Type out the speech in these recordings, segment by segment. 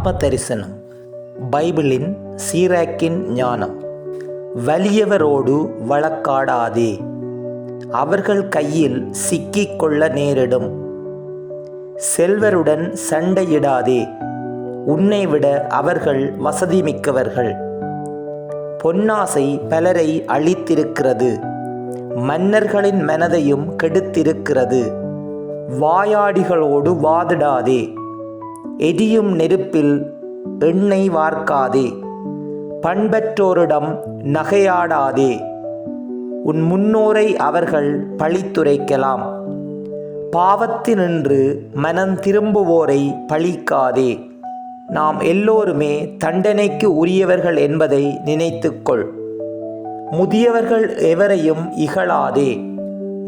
ஆத்ம தரிசனம் பைபிளின் சீராக்கின் ஞானம். வலியவரோடு வழக்காடாதே அவர்கள் கையில் சிக்கிக்கொள்ள நேரிடும். செல்வருடன் சண்டையிடாதே உன்னை விட அவர்கள் வசதி மிக்கவர்கள் பொன்னாசை பலரை அழித்திருக்கிறது மன்னர்களின் மனதையும் கெடுத்திருக்கிறது. வாயாடிகளோடு வாதிடாதே எரியும் நெருப்பில் எண்ணெய் வார்க்காதே. பண்பற்றோரிடம் நகையாடாதே. உன் முன்னோரை அவர்கள் பழித்துரைக்கலாம். பாவத்தினின்று மனம் திரும்புவோரை பழிக்காதே. நாம் எல்லோருமே தண்டனைக்கு உரியவர்கள் என்பதை நினைத்துக்கொள். முதியவர்கள் எவரையும் இகழாதே.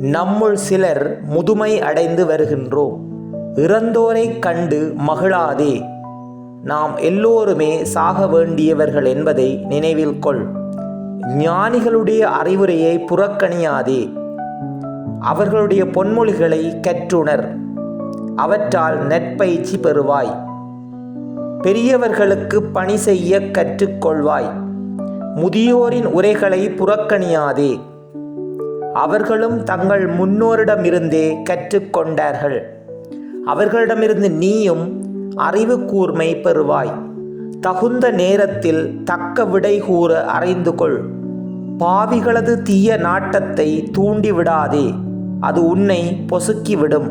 நம்முள் சிலர் முதுமை அடைந்து வருகின்றோம். இறந்தோரைக் கண்டு மகிழாதே. நாம் எல்லோருமே சாக வேண்டியவர்கள் என்பதை நினைவில் கொள். ஞானிகளுடைய அறிவுரையை புறக்கணியாதே. அவர்களுடைய பொன்மொழிகளை கற்றுணர். அவற்றால் நற்பயிற்சி பெறுவாய். பெரியவர்களுக்கு பணி செய்ய கற்றுக்கொள்வாய். முதியோரின் உரைகளை புறக்கணியாதே. அவர்களும் தங்கள் முன்னோரிடமிருந்தே கற்றுக்கொண்டார்கள். அவர்களிடமிருந்து நீயும் அறிவு கூர்மை பெறுவாய். தகுந்த நேரத்தில் தக்க விடை கூற அறிந்து கொள். பாவிகளது தீய நாட்டத்தை தூண்டிவிடாதே அது உன்னை பொசுக்கிவிடும்.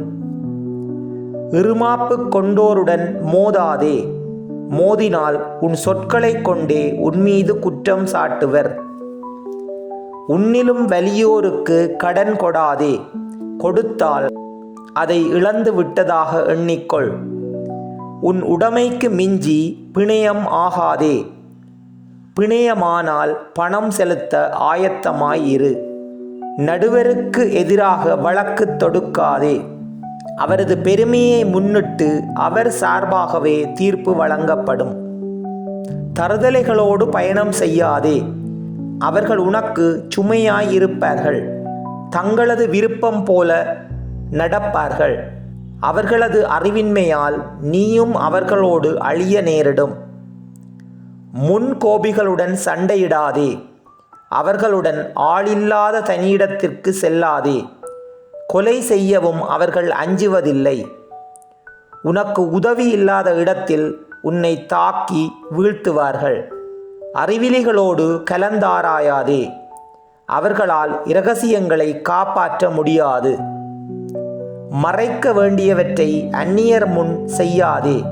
இருமாப்பு கொண்டோருடன் மோதாதே மோதினால் உன் சொற்களைக் கொண்டே உன்மீது குற்றம் சாட்டுவர். உன்னிலும் வலியோருக்கு கடன் கொடாதே கொடுத்தால் அதை இழந்து விட்டதாக எண்ணிக்கொள். உன் உடைமைக்கு மிஞ்சி பிணையம் ஆகாதே. பிணையமானால் பணம் செலுத்த ஆயத்தமாயிரு. நடுவருக்கு எதிராக வழக்கு தொடுக்காதே. அவரது பெருமையை முன்னிட்டு அவர் சார்பாகவே தீர்ப்பு வழங்கப்படும். தருதலைகளோடு பயணம் செய்யாதே. அவர்கள் உனக்கு சுமையாயிருப்பார்கள். தங்களது விருப்பம் போல நடப்பார்கள். அவர்களது அறிவின்மையால் நீயும் அவர்களோடு அழிய நேரிடும். முன்கோபிகளுடன் சண்டையிடாதே. அவர்களுடன் ஆளில்லாத தனியிடத்திற்கு செல்லாதே. கொலை செய்யவும் அவர்கள் அஞ்சுவதில்லை. உனக்கு உதவி இல்லாத இடத்தில் உன்னை தாக்கி வீழ்த்துவார்கள். அறிவிலிகளோடு கலந்தாராயாதே. அவர்களால் இரகசியங்களை காப்பாற்ற முடியாது. மறைக்க வேண்டியவற்றை அந்நியர் முன் செய்யாதே.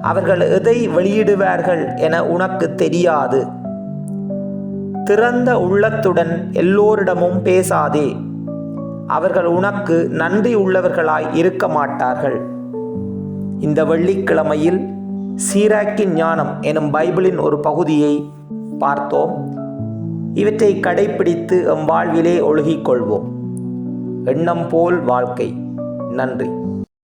அவர்கள் எதை வெளியிடுவார்கள் என உனக்கு தெரியாது. திறந்த உள்ளத்துடன் எல்லோரிடமும் பேசாதே. அவர்கள் உனக்கு நன்றி உள்ளவர்களாய் இருக்க மாட்டார்கள். இந்த வெள்ளிக்கிழமையில் சீராக்கின் ஞானம் எனும் பைபிளின் ஒரு பகுதியை பார்த்தோம். இவற்றை கடைப்பிடித்து எம் வாழ்விலே ஒழுகிக் கொள்வோம். எண்ணம் போல் வாழ்க்கை. நன்றி.